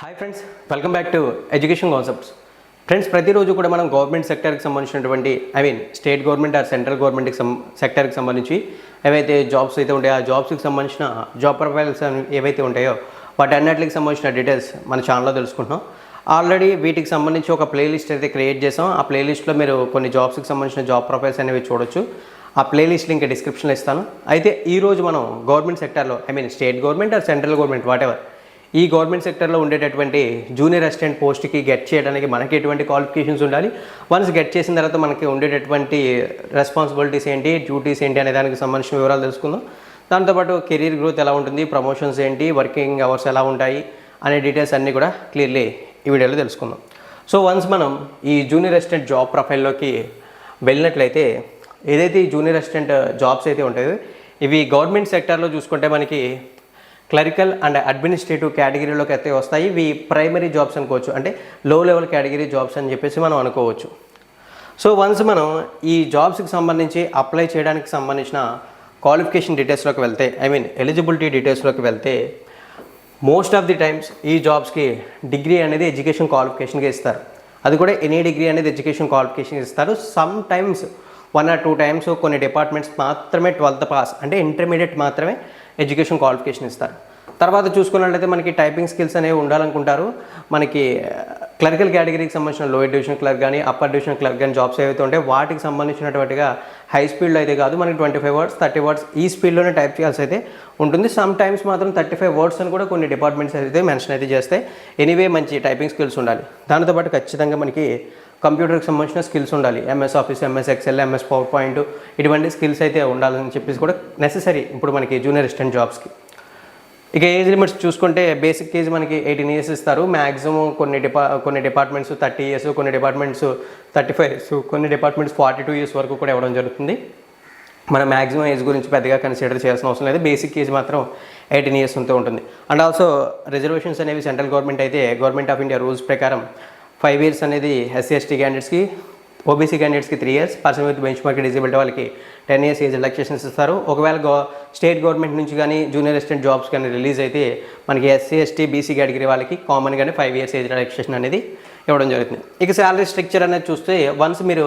Hi friends welcome back to education concepts friends ప్రతిరోజు కూడా మనం గవర్నమెంట్ సెక్టర్కి సంబంధించినటువంటి I mean state government or central గవర్నమెంట్కి సం సెక్టర్కి సంబంధించి ఏవైతే జాబ్స్ అయితే ఉంటాయో ఆ జాబ్స్కి సంబంధించిన జాబ్ ప్రొఫైల్స్ ఏవైతే ఉంటాయో వాటి అన్నిటికి సంబంధించిన డీటెయిల్స్ మన ఛానల్లో తెలుసుకుంటున్నాం. ఆల్రెడీ వీటికి సంబంధించి ఒక ప్లేలిస్ట్ అయితే క్రియేట్ చేసాం. ఆ ప్లేలిస్ట్లో మీరు కొన్ని జాబ్స్కి సంబంధించిన జాబ్ ప్రొఫైల్స్ అనేవి చూడొచ్చు. ఆ ప్లేలిస్ట్ లింక్ డిస్క్రిప్షన్లో ఇస్తాను. అయితే ఈరోజు మనం గవర్నమెంట్ సెక్టర్లో I mean state government or central government whatever ఈ గవర్నమెంట్ సెక్టర్లో ఉండేటటువంటి జూనియర్ అసిస్టెంట్ పోస్ట్కి గెట్ చేయడానికి మనకి ఎటువంటి క్వాలిఫికేషన్స్ ఉండాలి? వన్స్ గెట్ చేసిన తర్వాత మనకి ఉండేటటువంటి రెస్పాన్సిబిలిటీస్ ఏంటి? డ్యూటీస్ ఏంటి అనే దానికి సంబంధించిన వివరాలు తెలుసుకుందాం. దాంతోపాటు కెరీర్ గ్రోత్ ఎలా ఉంటుంది? ప్రమోషన్స్ ఏంటి? వర్కింగ్ అవర్స్ ఎలా ఉంటాయి? అనే డీటెయిల్స్ అన్నీ కూడా క్లియర్లీ ఈ వీడియోలో తెలుసుకుందాం. సో వన్స్ మనం ఈ జూనియర్ అసిస్టెంట్ జాబ్ ప్రొఫైల్లోకి వెళ్ళినట్లయితే ఏదైతే ఈ జూనియర్ అసిస్టెంట్ జాబ్స్ అయితే ఉంటాయో ఇవి గవర్నమెంట్ సెక్టార్లో చూసుకుంటే మనకి క్లరికల్ అండ్ అడ్మినిస్ట్రేటివ్ కేటగిరీలోకి అయితే వస్తాయి. ఇవి ప్రైమరీ జాబ్స్ అనుకోవచ్చు. అంటే లో లెవెల్ కేటగిరీ జాబ్స్ అని చెప్పేసి మనం అనుకోవచ్చు. సో వన్స్ మనం ఈ జాబ్స్కి సంబంధించి అప్లై చేయడానికి సంబంధించిన క్వాలిఫికేషన్ డీటెయిల్స్లోకి వెళ్తే ఐ మీన్ ఎలిజిబిలిటీ డీటెయిల్స్లోకి వెళ్తే మోస్ట్ ఆఫ్ ది టైమ్స్ ఈ జాబ్స్కి డిగ్రీ అనేది ఎడ్యుకేషన్ క్వాలిఫికేషన్గా ఇస్తారు. అది కూడా ఎనీ డిగ్రీ అనేది ఎడ్యుకేషన్ క్వాలిఫికేషన్ ఇస్తారు. Sometimes one or two times కొన్ని డిపార్ట్మెంట్స్ మాత్రమే ట్వెల్త్ పాస్ అంటే ఇంటర్మీడియట్ మాత్రమే ఎడ్యుకేషన్ క్వాలిఫికేషన్ ఇస్తారు. తర్వాత చూసుకున్నట్లయితే మనకి టైపింగ్ స్కిల్స్ అనేవి ఉండాలనుకుంటారు. మనకి క్లరికల్ కేటగిరీకి సంబంధించిన లోయర్ డివిజన్ క్లర్క్ కానీ అప్పర్ డివిజన్ క్లర్క్ కానీ జాబ్స్ ఏవైతే ఉంటాయి వాటికి సంబంధించినటువంటిగా హై స్పీడ్లో అయితే కాదు మనకి twenty five words thirty words ఈ స్పీడ్లోనే టైప్ చేయాల్సి అయితే ఉంటుంది. సమ్ టైమ్స్ మాత్రం థర్టీ ఫైవ్ వర్డ్స్ అని కూడా కొన్ని డిపార్ట్మెంట్స్ అయితే మెన్షన్ అయితే చేస్తే ఎనీవే మంచి టైపింగ్ స్కిల్స్ ఉండాలి. దానితో పాటు ఖచ్చితంగా మనకి కంప్యూటర్కి సంబంధించిన స్కిల్స్ ఉండాలి. MS Office MS Excel MS PowerPoint ఇటువంటి స్కిల్స్ అయితే ఉండాలని చెప్పేసి కూడా నెససరీ ఇప్పుడు మనకి జూనియర్ అసిస్టెంట్ జాబ్స్కి ఇక ఏజ్ లిమిట్స్ చూసుకుంటే బేసిక్ ఏజ్ మనకి ఎయిటీన్ ఇయర్స్ ఇస్తారు. మ్యాక్సిమం కొన్ని డిపా కొన్ని డిపార్ట్మెంట్స్ థర్టీ ఇయర్స్ కొన్ని డిపార్ట్మెంట్స్ థర్టీ ఫైవ్ ఇయర్స్ కొన్ని డిపార్ట్మెంట్స్ ఫార్టీ టూ ఇయర్స్ వరకు కూడా ఇవ్వడం జరుగుతుంది. మన మ్యాక్సిమం ఏజ్ గురించి పెద్దగా కన్సిడర్ చేయాల్సిన అవసరం లేదు. బేసిక్ ఏజ్ మాత్రం ఎయిటీన్ ఇయర్స్ ఉంటూ ఉంటుంది. అండ్ ఆల్సో రిజర్వేషన్స్ అనేవి సెంట్రల్ గవర్నమెంట్ అయితే గవర్నమెంట్ ఆఫ్ ఇండియా రూల్స్ ప్రకారం ఫైవ్ ఇయర్స్ అనేది ఎస్సీ ఎస్టీ క్యాండిడేట్స్కి ఓబీసీ క్యాండిడేట్స్కి three years person with benchmark disability వాళ్ళకి టెన్ ఇయర్స్ ఏజ్ రిలాక్సేషన్స్ ఇస్తారు. ఒకవేళ గో స్టేట్ గవర్నమెంట్ నుంచి కానీ జూనియర్ అసిస్టెంట్ జాబ్స్ కానీ రిలీజ్ అయితే మనకి ఎస్సీ ఎస్టీ బీసీ కేటగిరీ వాళ్ళకి కామన్గానే ఫైవ్ ఇయర్స్ ఏజ్ రిలాక్సేషన్ అనేది ఇవ్వడం జరుగుతుంది. ఇక శాలరీ స్ట్రక్చర్ అనేది చూస్తే వన్స్ మీరు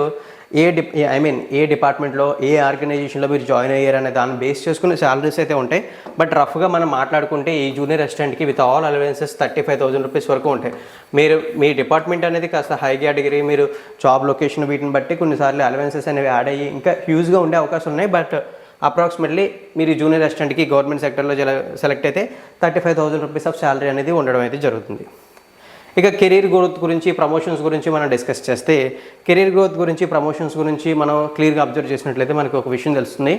ఏ డి ఐ మీన్ ఏ డిపార్ట్మెంట్లో ఏ ఆర్గనైజేషన్లో మీరు జాయిన్ అయ్యారనే దాన్ని బేస్ చేసుకుని శాలరీస్ అయితే ఉంటాయి. బట్ రఫ్గా మనం మాట్లాడుకుంటే ఈ junior అసిస్టెంట్కి with all allowances thirty five thousand rupees వరకు ఉంటాయి. మీరు మీ డిపార్ట్మెంట్ అనేది కాస్త హై కేటగిరీ మీరు జాబ్ లొకేషన్ వీటిని బట్టి కొన్నిసార్లు అలవెన్సెస్ అనేవి యాడ్ అయ్యి ఇంకా హ్యూజ్గా ఉండే అవకాశం ఉన్నాయి. బట్ అప్రాక్సిమేట్లీ మీరు జూనియర్ అసిస్టెంట్కి గవర్నమెంట్ సెక్టర్లో సెలెక్ట్ అయితే thirty five thousand rupees of salary అనేది ఉండడం అయితే జరుగుతుంది. ఇక కెరీర్ గ్రోత్ గురించి ప్రమోషన్స్ గురించి మనం డిస్కస్ చేస్తే కెరీర్ గ్రోత్ గురించి ప్రమోషన్స్ గురించి మనం క్లియర్గా అబ్జర్వ్ చేసినట్లయితే మనకి ఒక విషయం తెలుస్తుంది.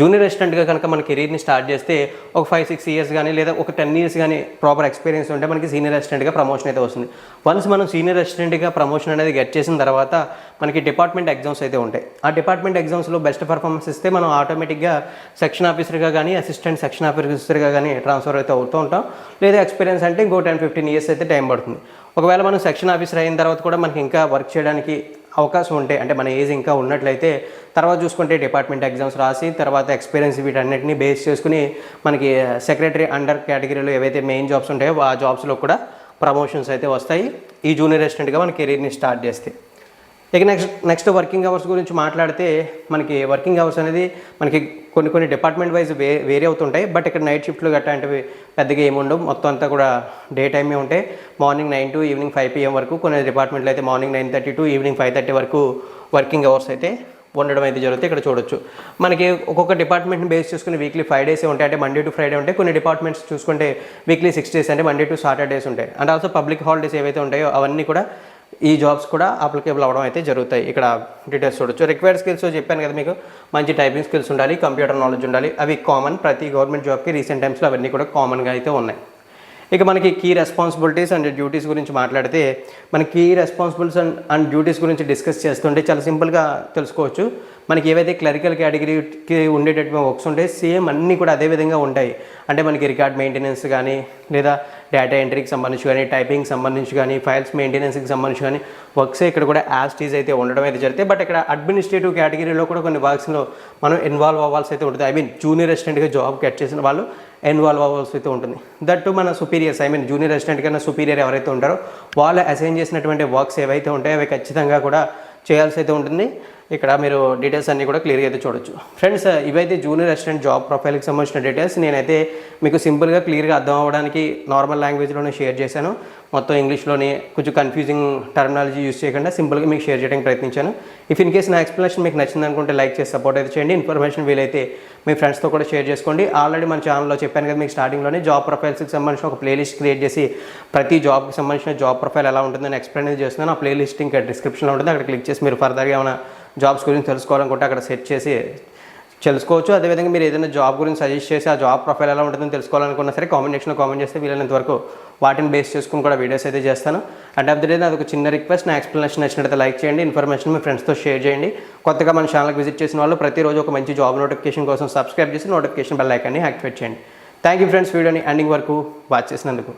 జూనియర్ అసిస్టెంట్గా కనుక మన కెరీర్ని స్టార్ట్ చేస్తే ఒక ఫైవ్ సిక్స్ ఇయర్స్ కానీ లేదా ఒక టెన్ ఇయర్స్ కానీ ప్రాపర్ ఎక్స్పీరియన్స్ ఉంటే మనకి సీనియర్ అసిస్టెంట్గా ప్రమోషన్ అయితే వస్తుంది. వన్స్ మనం సీనియర్ అసిస్టెంట్గా ప్రమోషన్ అనేది గెట్ చేసిన తర్వాత మనకి డిపార్ట్మెంట్ ఎగ్జామ్స్ అయితే ఉంటాయి. ఆ డిపార్ట్మెంట్ ఎగ్జామ్స్లో బెస్ట్ పర్ఫార్మెన్స్ ఇస్తే మనం ఆటోమేటిక్గా సెక్షన్ ఆఫీసర్గా కానీ అసిస్టెంట్ సెక్షన్ ఆఫీసర్గా కానీ ట్రాన్స్ఫర్ అయితే అవుతూ ఉంటాం. లేదా ఎక్స్పీరియన్స్ అంటే ఇంకో టెన్ ఫిఫ్టీన్ ఇయర్స్ అయితే టైం పడుతుంది. ఒకవేళ మనం సెక్షన్ ఆఫీసర్ అయిన తర్వాత కూడా మనకి ఇంకా వర్క్ చేయడానికి అవకాశం ఉంటే అంటే మన ఏజ్ ఇంకా ఉన్నట్లయితే తర్వాత చూసుకుంటే డిపార్ట్మెంట్ ఎగ్జామ్స్ రాసి తర్వాత ఎక్స్పీరియన్స్ వీటన్నిటిని బేస్ చేసుకుని మనకి సెక్రటరీ అండర్ కేటగిరీలో ఏవైతే మెయిన్ జాబ్స్ ఉంటాయో ఆ జాబ్స్లో కూడా ప్రమోషన్స్ అయితే వస్తాయి. ఈ జూనియర్ అసిస్టెంట్గా మన కెరీర్ని స్టార్ట్ చేస్తే. ఇక నెక్స్ట్ నెక్స్ట్ వర్కింగ్ అవర్స్ గురించి మాట్లాడితే మనకి వర్కింగ్ అవర్స్ అనేది మనకి కొన్ని కొన్ని డిపార్ట్మెంట్ వైజ్ వే వేరే అవుతుంటాయి. బట్ ఇక్కడ నైట్ షిఫ్ట్లు గట్టాంటివి పెద్దగా ఏమి ఉండవు. మొత్తం అంతా కూడా డే టైమే ఉంటాయి. Morning nine to evening five PM వరకు కొన్ని డిపార్ట్మెంట్లు అయితే morning nine thirty to evening five thirty వరకు వర్కింగ్ అవర్స్ అయితే ఉండడం అయితే జరుగుతుంది ఇక్కడ చూడొచ్చు. మనకి ఒక్కొక్క డిపార్ట్మెంట్ని బేస్ చేసుకుని వీక్లీ ఫైవ్ డేస్ ఉంటాయి. అంటే మండే టు ఫ్రైడే ఉంటాయి. కొన్ని డిపార్ట్మెంట్స్ చూసుకుంటే వీక్లీ సిక్స్ డేస్ అంటే మండే టు సాటర్డేస్ ఉంటాయి. అండ్ ఆల్సో పబ్లిక్ హాలిడేస్ ఏవైతే ఉంటాయో అవన్నీ కూడా ఈ జాబ్స్ కూడా అప్లికేబుల్ అవ్వడం అయితే జరుగుతాయి. ఇక్కడ డీటెయిల్స్ చూడొచ్చు. రిక్వైర్డ్ స్కిల్స్ చెప్పాను కదా మీకు. మంచి టైపింగ్ స్కిల్స్ ఉండాలి కంప్యూటర్ నాలెడ్జ్ ఉండాలి. అవి కామన్ ప్రతి గవర్నమెంట్ జాబ్కి రీసెంట్ టైమ్స్లో అవన్నీ కూడా కామన్గా అయితే ఉన్నాయి. ఇక మనకి కీ రెస్పాన్సిబిలిటీస్ అండ్ డ్యూటీస్ గురించి మాట్లాడితే మన key responsibilities and and duties గురించి డిస్కస్ చేస్తుంటే చాలా సింపుల్గా తెలుసుకోవచ్చు. మనకి ఏవైతే క్లరికల్ కేటగిరీకి ఉండేటటువంటి వర్క్స్ ఉంటాయి సేమ్ అన్నీ కూడా అదే విధంగా ఉంటాయి. అంటే మనకి రికార్డ్ మెయింటెనెన్స్ కానీ లేదా డేటా ఎంట్రీకి సంబంధించి కానీ టైపింగ్ సంబంధించి కానీ ఫైల్స్ మెయింటెనెన్స్కి సంబంధించి కానీ వర్క్స్ ఇక్కడ కూడా యాస్టీజ్ అయితే ఉండడం అయితే జరిగితే బట్ ఇక్కడ అడ్మినిస్ట్రేటివ్ కేటగిరీలో కూడా కొన్ని వర్క్స్లో మనం ఇన్వాల్వ్ అవ్వాల్సి అయితే ఉంటుంది. ఐ మీన్ జూనియర్ అసిస్టెంట్గా జాబ్ కట్ చేసిన వాళ్ళు ఇన్వాల్వ్ అవ్వాల్సి అయితే ఉంటుంది. దట్టు మన superiors I mean junior assistant కన్నా సుపీరియర్ ఎవరైతే ఉంటారో వాళ్ళు అసైన్ చేసినటువంటి వర్క్స్ ఏవైతే ఉంటాయో అవి ఖచ్చితంగా కూడా చేయాల్సి అయితే ఉంటుంది. ఇక్కడ మీరు డీటెయిల్స్ అన్నీ కూడా క్లియర్గా అయితే చూడొచ్చు. ఫ్రెండ్స్ ఇవైతే జూనియర్ అసిస్టెంట్ జాబ్ ప్రొఫైల్కి సంబంధించిన డీటెయిల్స్ నేనైతే మీకు సింపుల్గా క్లియర్గా అర్థం అవ్వడానికి నార్మల్ లాంగ్వేజ్లోనే షేర్ చేశాను. మొత్తం ఇంగ్లీష్లోనే కొంచెం కన్ఫ్యూజింగ్ టర్మినాలజీ యూస్ చేయకుండా సింపుల్గా మీకు షేర్ చేయడానికి ప్రయత్నించాను. ఇఫ్ ఇన్ కేస్ నా ఎక్స్ప్లెనేషన్ మీకు నచ్చింది అనుకుంటే లైక్ చేసి సపోర్ట్ అయితే చేయండి. ఇన్ఫర్మేషన్ వీలైతే మీ ఫ్రెండ్స్తో కూడా షేర్ చేసుకోండి. ఆల్రెడీ మన ఛానల్లో చెప్పాను కదా మీకు స్టార్టింగ్లోనే జాబ్ ప్రొఫైల్స్కి సంబంధించిన ఒక ప్లేలిస్ట్ క్రియేట్ చేసి ప్రతి జాబ్కి సంబంధించిన జాబ్ ప్రొఫైల్ ఎలా ఉంటుందని ఎక్స్ప్లెయిన్ చేస్తున్నాను. ఆ ప్లేలిస్ట్ ఇంకా డిస్క్రిప్షన్లో ఉంటుంది. అక్కడ క్లిక్ చేసి మీరు ఫర్దర్గా ఏమైనా జాబ్స్ గురించి తెలుసుకోవాలనుకుంటే అక్కడ సెట్ చేసి తెలుసుకోవచ్చు. అదేవిధంగా మీరు ఏదైనా జాబ్ గురించి సజెస్ట్ చేసి ఆ జాబ్ ప్రొఫైల్ ఎలా ఉంటుందని తెలుసుకోవాలనుకున్నా సరే కామెంట్ సెక్షన్లో కామెంట్ చేస్తే వీలైనంత వరకు వాటిని బేస్ చేసుకుని కూడా వీడియోస్ అయితే చేస్తాను. అండ్ ఆఫ్ ద డే అది ఒక చిన్న రిక్వెస్ట్ నా ఎక్స్ప్లెనేషన్ నచ్చినట్లయితే లైక్ చేయండి ఇన్ఫర్మేషన్ మీ ఫ్రెండ్స్తో షేర్ చేయండి. కొత్తగా మన ఛానల్కి విజిట్ చేసిన వాళ్ళు ప్రతిరోజు ఒక మంచి జాబ్ నోటిఫికేషన్ కోసం సబ్స్క్రైబ్ చేసి నోటిఫికేషన్ బెల్ ఐకాన్ని యాక్టివేట్ చేయండి. థ్యాంక్ యూ ఫ్రెండ్స్ వీడియోని ఎండింగ్ వరకు వాచ్ చేసినందుకు.